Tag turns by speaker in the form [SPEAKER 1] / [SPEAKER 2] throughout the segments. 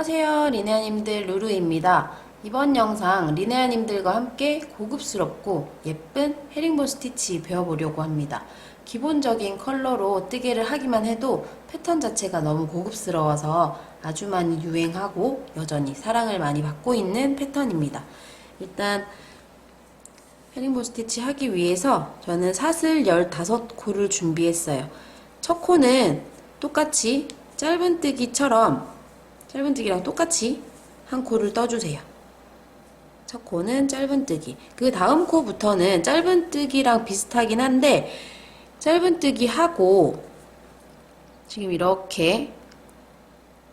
[SPEAKER 1] 안녕하세요. 리네아님들 루루입니다. 이번 영상 리네아님들과 함께 고급스럽고 예쁜 헤링본 스티치 배워보려고 합니다. 기본적인 컬러로 뜨개를 하기만 해도 패턴 자체가 너무 고급스러워서 아주 많이 유행하고 여전히 사랑을 많이 받고 있는 패턴입니다. 일단 헤링본 스티치 하기 위해서 저는 사슬 15코를 준비했어요. 첫 코는 똑같이 짧은 뜨기처럼 짧은뜨기랑 똑같이 한 코를 떠주세요. 첫 코는 짧은뜨기. 그 다음 코부터는 짧은뜨기랑 비슷하긴 한데 짧은뜨기 하고 지금 이렇게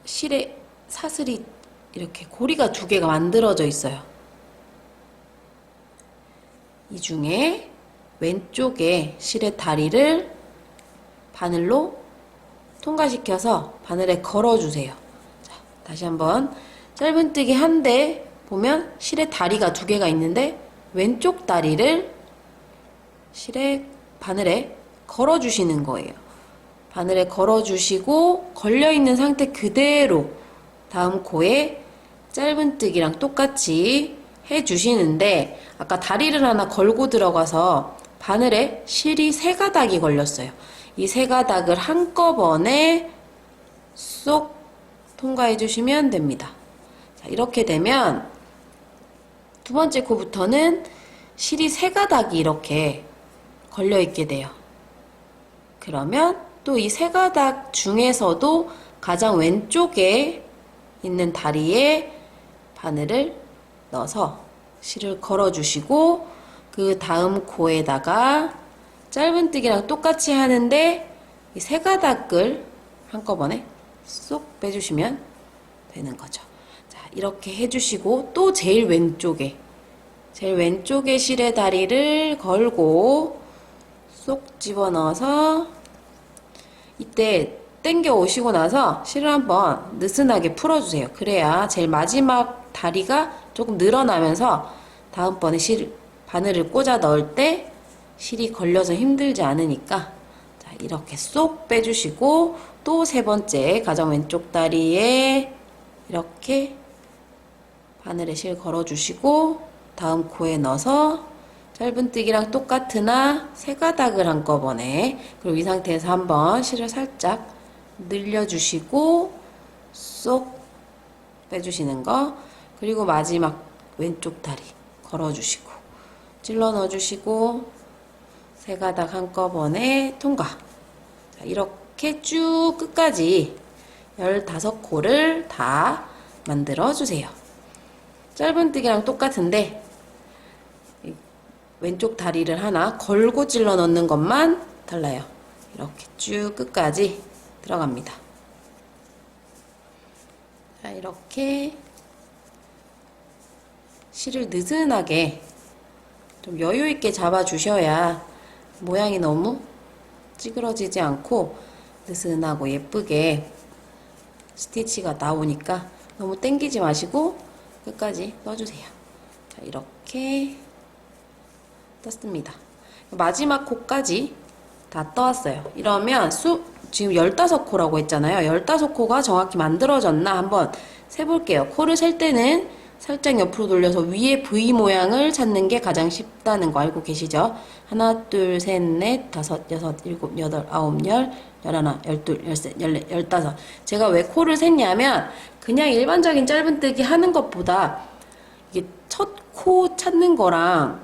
[SPEAKER 1] 실에 사슬이 이렇게 고리가 두 개가 만들어져 있어요. 이 중에 왼쪽에 실의 다리를 바늘로 통과시켜서 바늘에 걸어주세요. 자, 다시 한번 짧은뜨기 한데 보면 실에 다리가 두 개가 있는데 왼쪽 다리를 실에 바늘에 걸어주시는 거예요. 바늘에 걸어주시고 걸려있는 상태 그대로 다음 코에 짧은뜨기랑 똑같이 해주시는데 아까 다리를 하나 걸고 들어가서 바늘에 실이 세 가닥이 걸렸어요. 이 세 가닥을 한꺼번에 쏙 통과해 주시면 됩니다. 자, 이렇게 되면 두 번째 코부터는 실이 세 가닥이 이렇게 걸려 있게 돼요. 그러면 또 이 세 가닥 중에서도 가장 왼쪽에 있는 다리에 바늘을 넣어서 실을 걸어 주시고 그 다음 코에다가 짧은뜨기랑 똑같이 하는데 이 세 가닥을 한꺼번에 쏙 빼주시면 되는 거죠. 자, 이렇게 해주시고 또 제일 왼쪽에 제일 왼쪽에 실의 다리를 걸고 쏙 집어넣어서 이때 당겨 오시고 나서 실을 한번 느슨하게 풀어주세요. 그래야 제일 마지막 다리가 조금 늘어나면서 다음번에 실 바늘을 꽂아 넣을 때 실이 걸려서 힘들지 않으니까 자, 이렇게 쏙 빼주시고 또 세 번째 가장 왼쪽 다리에 이렇게 바늘에 실 걸어주시고 다음 코에 넣어서 짧은뜨기랑 똑같으나 세 가닥을 한꺼번에 그리고 이 상태에서 한번 실을 살짝 늘려주시고 쏙 빼주시는 거. 그리고 마지막 왼쪽 다리 걸어주시고 찔러 넣어주시고 세 가닥 한꺼번에 통과 자, 이렇게 쭉 끝까지 15코를 다 만들어 주세요 짧은뜨기랑 똑같은데 왼쪽 다리를 하나 걸고 찔러 넣는 것만 달라요. 이렇게 쭉 끝까지 들어갑니다. 자, 이렇게 실을 느슨하게 좀 여유 있게 잡아 주셔야 모양이 너무 찌그러지지 않고 느슨하고 예쁘게 스티치가 나오니까 너무 땡기지 마시고 끝까지 넣어주세요. 자, 이렇게 떴습니다. 마지막 코까지 다 떠왔어요. 이러면 수, 지금 15코라고 했잖아요. 15코가 정확히 만들어졌나 한번 세볼게요. 코를 셀 때는 살짝 옆으로 돌려서 위에 V 모양을 찾는 게 가장 쉽다는 거 알고 계시죠? 하나, 둘, 셋, 넷, 다섯, 여섯, 일곱, 여덟, 아홉, 열, 열하나, 열둘, 열셋, 열넷, 열다섯. 제가 왜 코를 셌냐면 그냥 일반적인 짧은뜨기 하는 것보다 이게 첫 코 찾는 거랑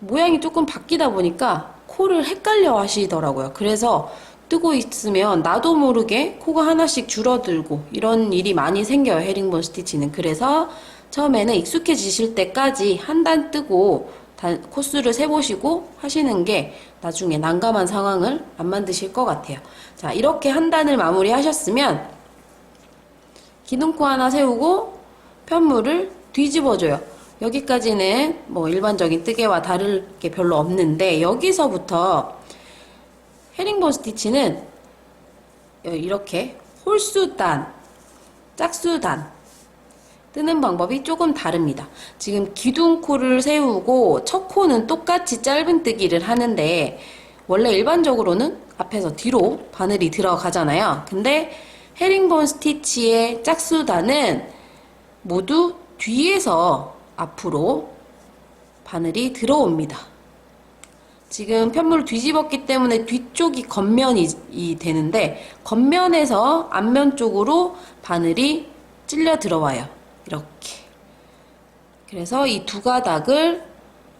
[SPEAKER 1] 모양이 조금 바뀌다 보니까 코를 헷갈려 하시더라고요. 그래서 뜨고 있으면 나도 모르게 코가 하나씩 줄어들고 이런 일이 많이 생겨요. 헤링본 스티치는. 그래서 처음에는 익숙해지실 때까지 한 단 뜨고 단, 코수를 세보시고 하시는 게 나중에 난감한 상황을 안 만드실 것 같아요. 자, 이렇게 한 단을 마무리 하셨으면 기둥코 하나 세우고 편물을 뒤집어줘요. 여기까지는 뭐 일반적인 뜨개와 다를 게 별로 없는데 여기서부터 헤링본 스티치는 이렇게 홀수단, 짝수단 뜨는 방법이 조금 다릅니다. 지금 기둥코를 세우고 첫 코는 똑같이 짧은뜨기를 하는데 원래 일반적으로는 앞에서 뒤로 바늘이 들어가잖아요. 근데 헤링본 스티치의 짝수단은 모두 뒤에서 앞으로 바늘이 들어옵니다. 지금 편물을 뒤집었기 때문에 뒤쪽이 겉면이 이 되는데 겉면에서 앞면 쪽으로 바늘이 찔려 들어와요. 이렇게. 그래서 이 두 가닥을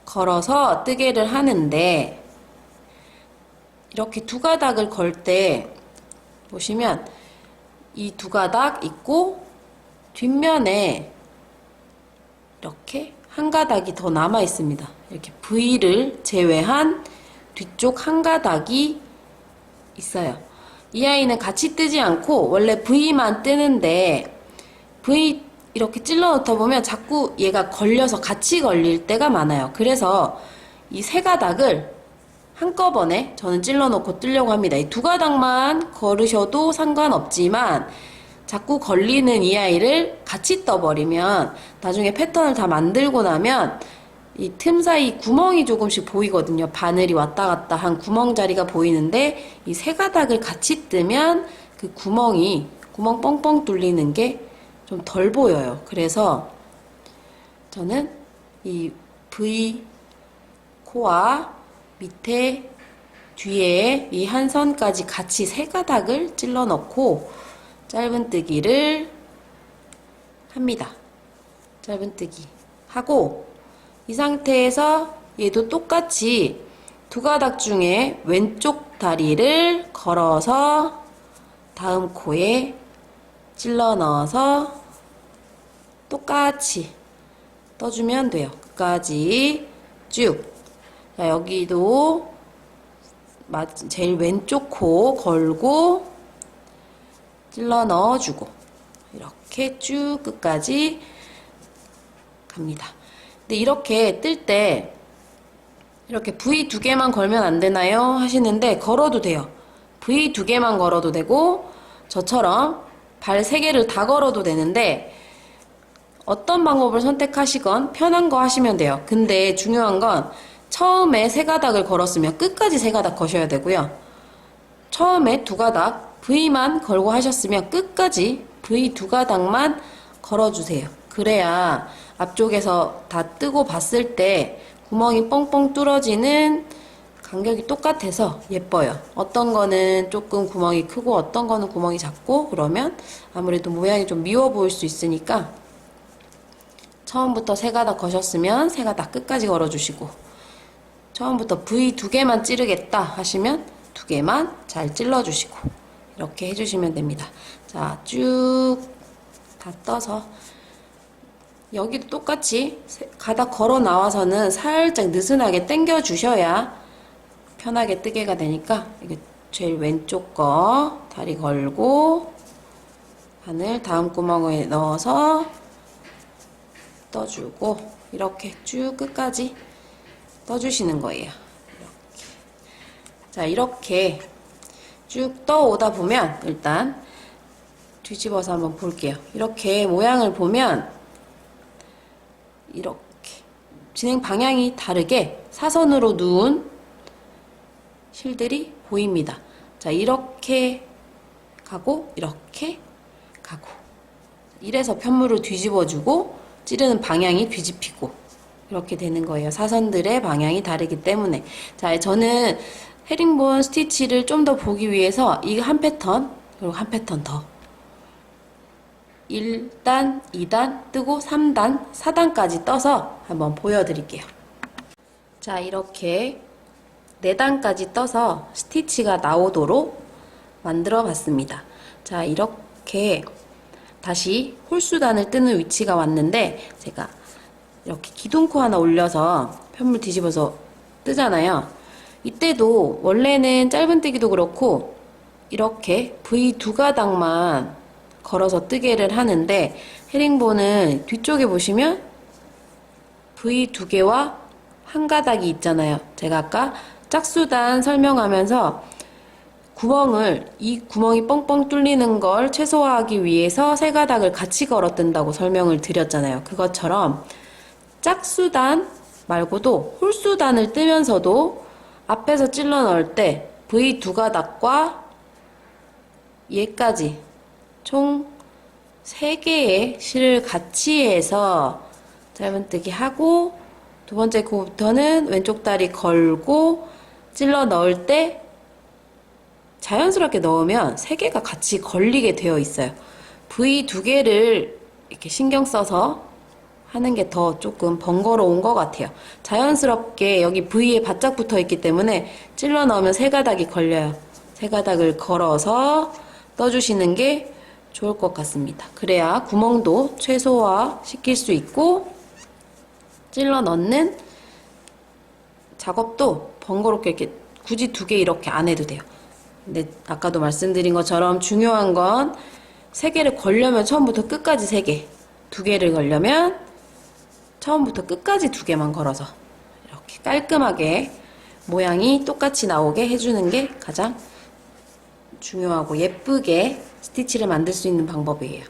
[SPEAKER 1] 걸어서 뜨개를 하는데 이렇게 두 가닥을 걸 때 보시면 이 두 가닥 있고 뒷면에 이렇게 한 가닥이 더 남아 있습니다. 이렇게 V를 제외한 뒤쪽 한 가닥이 있어요. 이 아이는 같이 뜨지 않고 원래 V만 뜨는데 V 이렇게 찔러 넣다 보면 자꾸 얘가 걸려서 같이 걸릴 때가 많아요. 그래서 이 세 가닥을 한꺼번에 저는 찔러 넣고 뜨려고 합니다. 이 두 가닥만 걸으셔도 상관없지만 자꾸 걸리는 이 아이를 같이 떠버리면 나중에 패턴을 다 만들고 나면 이 틈 사이 구멍이 조금씩 보이거든요. 바늘이 왔다 갔다 한 구멍 자리가 보이는데 이 세 가닥을 같이 뜨면 그 구멍이 구멍 뻥뻥 뚫리는 게 좀 덜 보여요. 그래서 저는 이 V 코와 밑에 뒤에 이 한 선까지 같이 세 가닥을 찔러 넣고 짧은뜨기를 합니다. 짧은뜨기 하고 이 상태에서 얘도 똑같이 두 가닥 중에 왼쪽 다리를 걸어서 다음 코에 찔러 넣어서 똑같이 떠주면 돼요. 끝까지 쭉. 자, 여기도 마- 제일 왼쪽 코 걸고 찔러 넣어주고 이렇게 쭉 끝까지 갑니다. 근데 이렇게 뜰 때 이렇게 V 두 개만 걸면 안 되나요? 하시는데 걸어도 돼요. V 두 개만 걸어도 되고 저처럼 발 세 개를 다 걸어도 되는데 어떤 방법을 선택하시건 편한 거 하시면 돼요. 근데 중요한 건 처음에 세 가닥을 걸었으면 끝까지 세 가닥 거셔야 되고요. 처음에 두 가닥 V만 걸고 하셨으면 끝까지 V 두 가닥만 걸어주세요. 그래야 앞쪽에서 다 뜨고 봤을 때 구멍이 뻥뻥 뚫어지는 간격이 똑같아서 예뻐요. 어떤 거는 조금 구멍이 크고 어떤 거는 구멍이 작고 그러면 아무래도 모양이 좀 미워 보일 수 있으니까 처음부터 세 가닥 거셨으면 세 가닥 끝까지 걸어주시고 처음부터 V 두 개만 찌르겠다 하시면 두 개만 잘 찔러주시고 이렇게 해주시면 됩니다. 자, 쭉 다 떠서 여기도 똑같이 세- 가닥 걸어 나와서는 살짝 느슨하게 당겨 주셔야 편하게 뜨개가 되니까 이게 제일 왼쪽 거 다리 걸고 바늘 다음 구멍에 넣어서 떠주고 이렇게 쭉 끝까지 떠주시는 거예요. 이렇게. 자, 이렇게 쭉 떠오다 보면 일단 뒤집어서 한번 볼게요. 이렇게 모양을 보면 이렇게 진행 방향이 다르게 사선으로 누운 실들이 보입니다. 자, 이렇게 가고 이렇게 가고 이래서 편물을 뒤집어주고 찌르는 방향이 뒤집히고 이렇게 되는 거예요. 사선들의 방향이 다르기 때문에. 자, 저는 헤링본 스티치를 좀 더 보기 위해서 이 한 패턴, 그리고 한 패턴 더. 1단, 2단, 뜨고 3단, 4단까지 떠서 한번 보여드릴게요. 자, 이렇게 4단까지 떠서 스티치가 나오도록 만들어 봤습니다. 자, 이렇게 다시 홀수단을 뜨는 위치가 왔는데 제가 이렇게 기둥코 하나 올려서 편물 뒤집어서 뜨잖아요. 이때도 원래는 짧은뜨기도 그렇고 이렇게 V 두 가닥만 걸어서 뜨개를 하는데 헤링본은 뒤쪽에 보시면 V 두 개와 한 가닥이 있잖아요. 제가 아까 짝수단 설명하면서 구멍을 이 구멍이 뻥뻥 뚫리는 걸 최소화하기 위해서 세 가닥을 같이 걸어 뜬다고 설명을 드렸잖아요. 그것처럼 짝수단 말고도 홀수단을 뜨면서도 앞에서 찔러 넣을 때 V 두 가닥과 얘까지 총 3개의 실을 같이 해서 짧은뜨기 하고 두 번째 코부터는 왼쪽 다리 걸고 찔러 넣을 때 자연스럽게 넣으면 세 개가 같이 걸리게 되어 있어요. V 두 개를 이렇게 신경 써서 하는 게 더 조금 번거로운 것 같아요. 자연스럽게 여기 V에 바짝 붙어 있기 때문에 찔러 넣으면 세 가닥이 걸려요. 세 가닥을 걸어서 떠주시는 게 좋을 것 같습니다. 그래야 구멍도 최소화 시킬 수 있고 찔러 넣는 작업도 번거롭게 이렇게 굳이 두 개 이렇게 안 해도 돼요. 근데 아까도 말씀드린 것처럼 중요한 건 세 개를 걸려면 처음부터 끝까지 세 개, 두 개를 걸려면 처음부터 끝까지 두 개만 걸어서 이렇게 깔끔하게 모양이 똑같이 나오게 해주는 게 가장 중요하고 예쁘게 스티치를 만들 수 있는 방법이에요.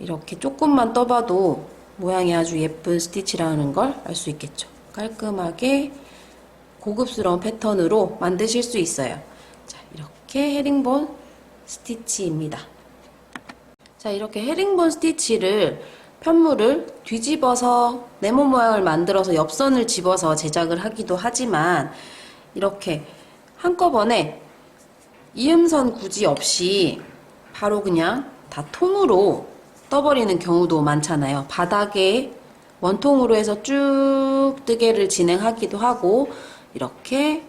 [SPEAKER 1] 이렇게 조금만 떠봐도 모양이 아주 예쁜 스티치라는 걸 알 수 있겠죠. 깔끔하게 고급스러운 패턴으로 만드실 수 있어요. 자, 이렇게 헤링본 스티치입니다. 자, 이렇게 헤링본 스티치를 편물을 뒤집어서 네모 모양을 만들어서 옆선을 집어서 제작을 하기도 하지만 이렇게 한꺼번에 이음선 굳이 없이 바로 그냥 다 통으로 떠버리는 경우도 많잖아요. 바닥에 원통으로 해서 쭉 뜨개를 진행하기도 하고 이렇게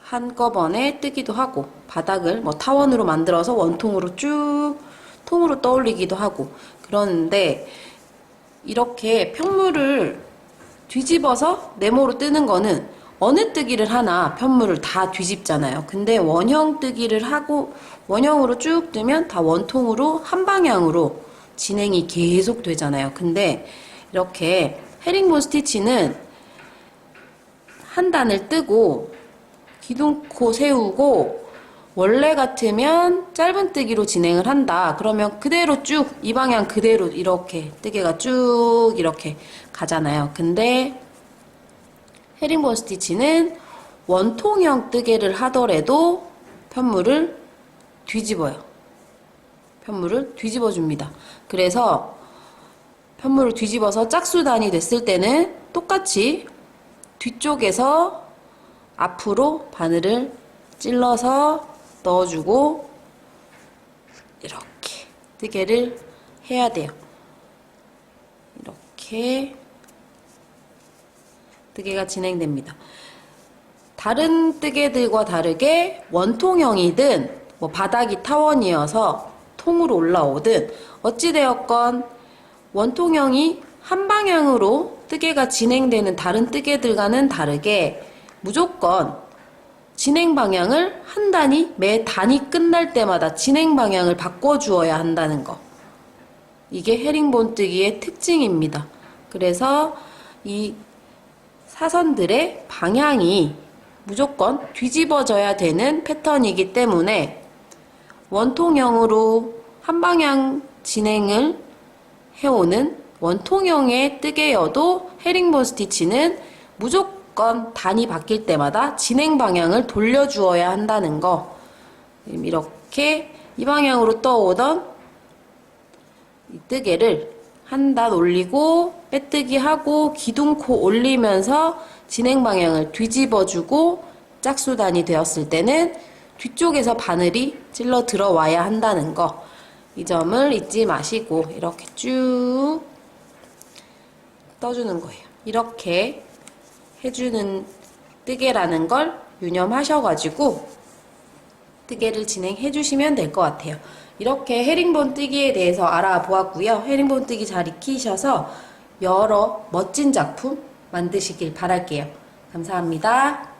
[SPEAKER 1] 한꺼번에 뜨기도 하고 바닥을 뭐 타원으로 만들어서 원통으로 쭉 통으로 떠올리기도 하고 그런데 이렇게 편물을 뒤집어서 네모로 뜨는 거는 어느 뜨기를 하나 편물을 다 뒤집잖아요. 근데 원형 뜨기를 하고 원형으로 쭉 뜨면 다 원통으로 한 방향으로 진행이 계속 되잖아요. 근데 이렇게 헤링본 스티치는 한 단을 뜨고 기둥코 세우고 원래 같으면 짧은 뜨기로 진행을 한다. 그러면 그대로 쭉 이 방향 그대로 이렇게 뜨개가 쭉 이렇게 가잖아요. 근데 헤링본 스티치는 원통형 뜨개를 하더라도 편물을 뒤집어요. 편물을 뒤집어 줍니다. 그래서 편물을 뒤집어서 짝수단이 됐을 때는 똑같이 뒤쪽에서 앞으로 바늘을 찔러서 넣어주고 이렇게 뜨개를 해야 돼요. 이렇게 뜨개가 진행됩니다. 다른 뜨개들과 다르게 원통형이든 뭐 바닥이 타원이어서 통으로 올라오든 어찌되었건 원통형이 한 방향으로 뜨개가 진행되는 다른 뜨개들과는 다르게 무조건 진행 방향을 한 단위, 매 단위 끝날 때마다 진행 방향을 바꿔주어야 한다는 거. 이게 헤링본 뜨기의 특징입니다. 그래서 이 사선들의 방향이 무조건 뒤집어져야 되는 패턴이기 때문에 원통형으로 한 방향 진행을 해오는 원통형의 뜨개여도 헤링본 스티치는 무조건 단이 바뀔 때마다 진행 방향을 돌려주어야 한다는 거. 이렇게 이 방향으로 떠오던 이 뜨개를 한 단 올리고 빼뜨기 하고 기둥코 올리면서 진행 방향을 뒤집어주고 짝수단이 되었을 때는 뒤쪽에서 바늘이 찔러 들어와야 한다는 거. 이 점을 잊지 마시고 이렇게 쭉 떠주는 거예요. 이렇게 해주는 뜨개라는 걸 유념하셔가지고 뜨개를 진행해 주시면 될 것 같아요. 이렇게 헤링본 뜨기에 대해서 알아보았고요. 헤링본 뜨기 잘 익히셔서 여러 멋진 작품 만드시길 바랄게요. 감사합니다.